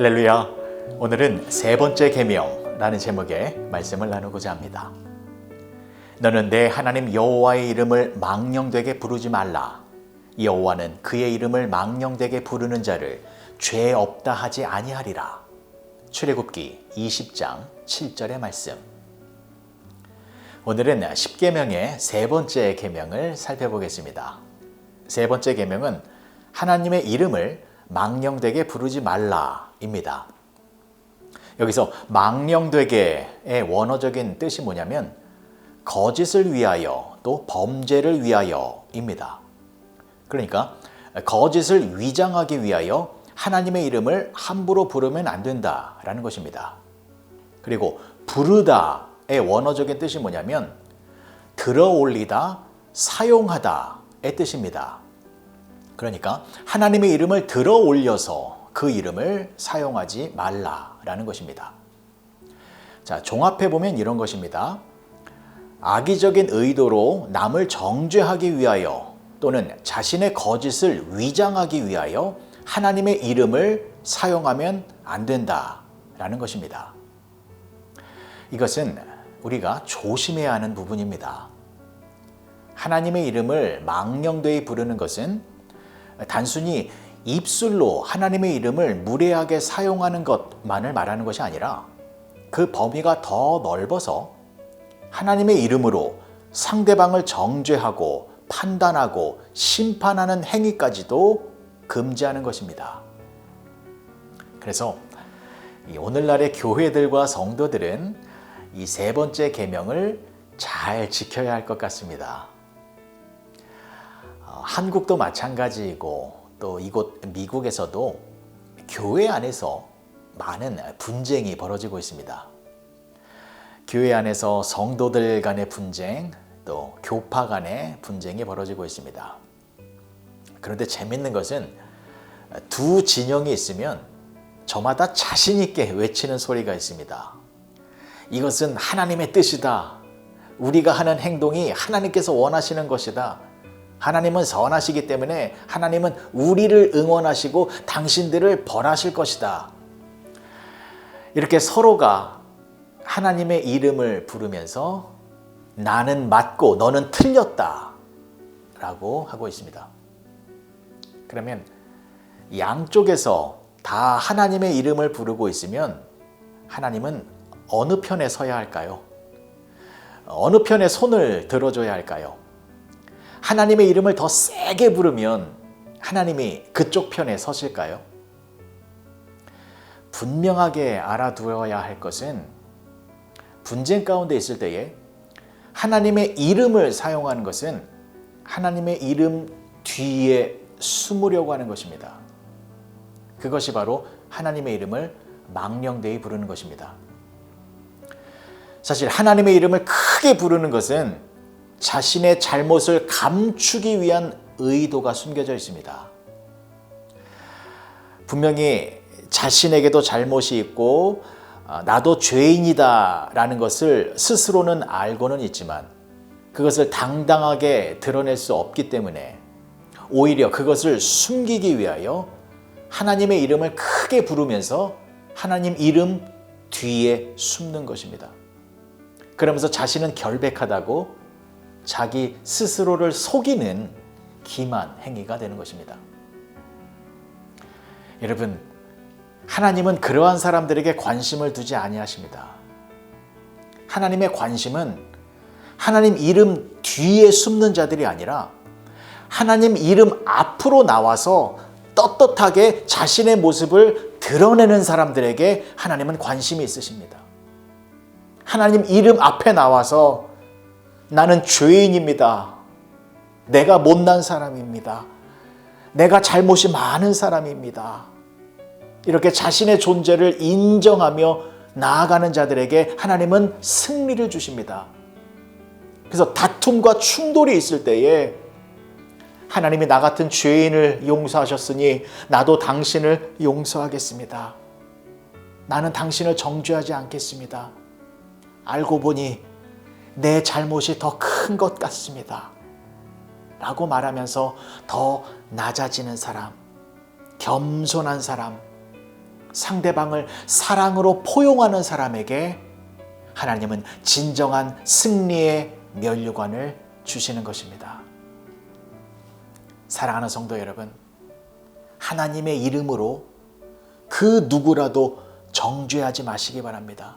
할렐루야. 오늘은 세 번째 계명라는 제목의 말씀을 나누고자 합니다. 너는 내 하나님 여호와의 이름을 망령되게 부르지 말라. 여호와는 그의 이름을 망령되게 부르는 자를 죄 없다 하지 아니하리라. 출애굽기 20장 7절의 말씀. 오늘은 10계명의 세 번째 계명을 살펴보겠습니다. 세 번째 계명은 하나님의 이름을 망령되게 부르지 말라입니다. 여기서 망령되게의 원어적인 뜻이 뭐냐면 거짓을 위하여 또 범죄를 위하여입니다. 그러니까 거짓을 위장하기 위하여 하나님의 이름을 함부로 부르면 안 된다라는 것입니다. 그리고 부르다의 원어적인 뜻이 뭐냐면 들어 올리다, 사용하다의 뜻입니다. 그러니까 하나님의 이름을 들어 올려서 그 이름을 사용하지 말라라는 것입니다. 자, 종합해 보면 이런 것입니다. 악의적인 의도로 남을 정죄하기 위하여 또는 자신의 거짓을 위장하기 위하여 하나님의 이름을 사용하면 안 된다라는 것입니다. 이것은 우리가 조심해야 하는 부분입니다. 하나님의 이름을 망령되이 부르는 것은 단순히 입술로 하나님의 이름을 무례하게 사용하는 것만을 말하는 것이 아니라 그 범위가 더 넓어서 하나님의 이름으로 상대방을 정죄하고 판단하고 심판하는 행위까지도 금지하는 것입니다. 그래서 오늘날의 교회들과 성도들은 이 세 번째 계명을 잘 지켜야 할 것 같습니다. 한국도 마찬가지이고 또 이곳 미국에서도 교회 안에서 많은 분쟁이 벌어지고 있습니다. 교회 안에서 성도들 간의 분쟁, 또 교파 간의 분쟁이 벌어지고 있습니다. 그런데 재밌는 것은 두 진영이 있으면 저마다 자신 있게 외치는 소리가 있습니다. 이것은 하나님의 뜻이다. 우리가 하는 행동이 하나님께서 원하시는 것이다. 하나님은 선하시기 때문에 하나님은 우리를 응원하시고 당신들을 벌하실 것이다. 이렇게 서로가 하나님의 이름을 부르면서 나는 맞고 너는 틀렸다. 라고 하고 있습니다. 그러면 양쪽에서 다 하나님의 이름을 부르고 있으면 하나님은 어느 편에 서야 할까요? 어느 편에 손을 들어줘야 할까요? 하나님의 이름을 더 세게 부르면 하나님이 그쪽 편에 서실까요? 분명하게 알아두어야 할 것은 분쟁 가운데 있을 때에 하나님의 이름을 사용하는 것은 하나님의 이름 뒤에 숨으려고 하는 것입니다. 그것이 바로 하나님의 이름을 망령되이 부르는 것입니다. 사실 하나님의 이름을 크게 부르는 것은 자신의 잘못을 감추기 위한 의도가 숨겨져 있습니다. 분명히 자신에게도 잘못이 있고 아, 나도 죄인이다 라는 것을 스스로는 알고는 있지만 그것을 당당하게 드러낼 수 없기 때문에 오히려 그것을 숨기기 위하여 하나님의 이름을 크게 부르면서 하나님 이름 뒤에 숨는 것입니다. 그러면서 자신은 결백하다고 자기 스스로를 속이는 기만 행위가 되는 것입니다. 여러분, 하나님은 그러한 사람들에게 관심을 두지 아니하십니다. 하나님의 관심은 하나님 이름 뒤에 숨는 자들이 아니라 하나님 이름 앞으로 나와서 떳떳하게 자신의 모습을 드러내는 사람들에게 하나님은 관심이 있으십니다. 하나님 이름 앞에 나와서 나는 죄인입니다. 내가 못난 사람입니다. 내가 잘못이 많은 사람입니다. 이렇게 자신의 존재를 인정하며 나아가는 자들에게 하나님은 승리를 주십니다. 그래서 다툼과 충돌이 있을 때에 하나님이 나 같은 죄인을 용서하셨으니 나도 당신을 용서하겠습니다. 나는 당신을 정죄하지 않겠습니다. 알고 보니 내 잘못이 더 큰 것 같습니다. 라고 말하면서 더 낮아지는 사람, 겸손한 사람, 상대방을 사랑으로 포용하는 사람에게 하나님은 진정한 승리의 면류관을 주시는 것입니다. 사랑하는 성도 여러분, 하나님의 이름으로 그 누구라도 정죄하지 마시기 바랍니다.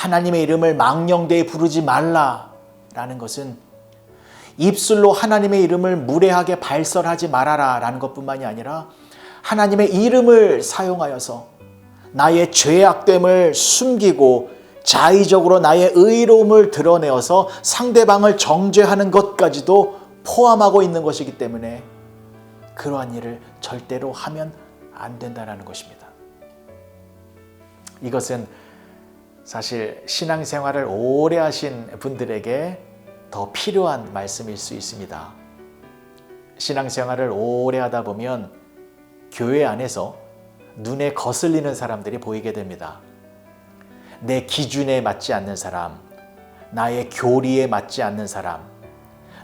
하나님의 이름을 망령되이 부르지 말라라는 것은 입술로 하나님의 이름을 무례하게 발설하지 말아라라는 것뿐만이 아니라 하나님의 이름을 사용하여서 나의 죄악됨을 숨기고 자의적으로 나의 의로움을 드러내어서 상대방을 정죄하는 것까지도 포함하고 있는 것이기 때문에 그러한 일을 절대로 하면 안 된다는 것입니다. 이것은 사실 신앙생활을 오래 하신 분들에게 더 필요한 말씀일 수 있습니다. 신앙생활을 오래 하다 보면 교회 안에서 눈에 거슬리는 사람들이 보이게 됩니다. 내 기준에 맞지 않는 사람, 나의 교리에 맞지 않는 사람,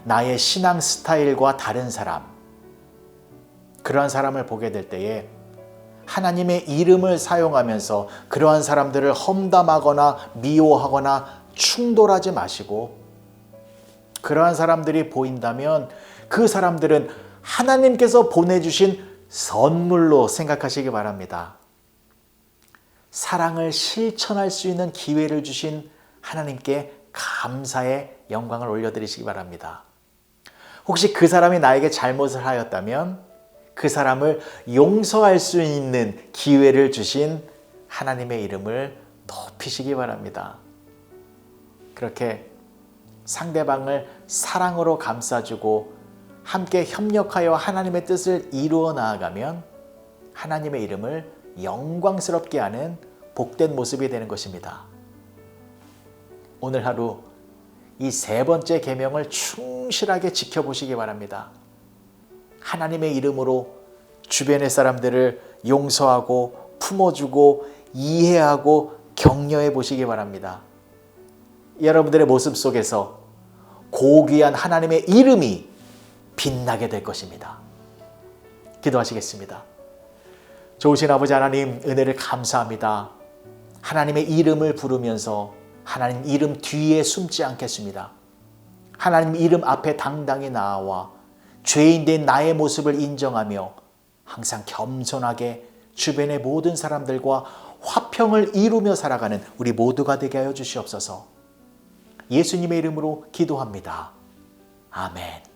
나의 신앙 스타일과 다른 사람, 그러한 사람을 보게 될 때에 하나님의 이름을 사용하면서 그러한 사람들을 험담하거나 미워하거나 충돌하지 마시고 그러한 사람들이 보인다면 그 사람들은 하나님께서 보내주신 선물로 생각하시기 바랍니다. 사랑을 실천할 수 있는 기회를 주신 하나님께 감사의 영광을 올려드리시기 바랍니다. 혹시 그 사람이 나에게 잘못을 하였다면 그 사람을 용서할 수 있는 기회를 주신 하나님의 이름을 높이시기 바랍니다. 그렇게 상대방을 사랑으로 감싸주고 함께 협력하여 하나님의 뜻을 이루어 나아가면 하나님의 이름을 영광스럽게 하는 복된 모습이 되는 것입니다. 오늘 하루 이 세 번째 계명을 충실하게 지켜보시기 바랍니다. 하나님의 이름으로 주변의 사람들을 용서하고 품어주고 이해하고 격려해 보시기 바랍니다. 여러분들의 모습 속에서 고귀한 하나님의 이름이 빛나게 될 것입니다. 기도하시겠습니다. 좋으신 아버지 하나님 은혜를 감사합니다. 하나님의 이름을 부르면서 하나님 이름 뒤에 숨지 않겠습니다. 하나님 이름 앞에 당당히 나와 죄인 된 나의 모습을 인정하며 항상 겸손하게 주변의 모든 사람들과 화평을 이루며 살아가는 우리 모두가 되게 하여 주시옵소서. 예수님의 이름으로 기도합니다. 아멘.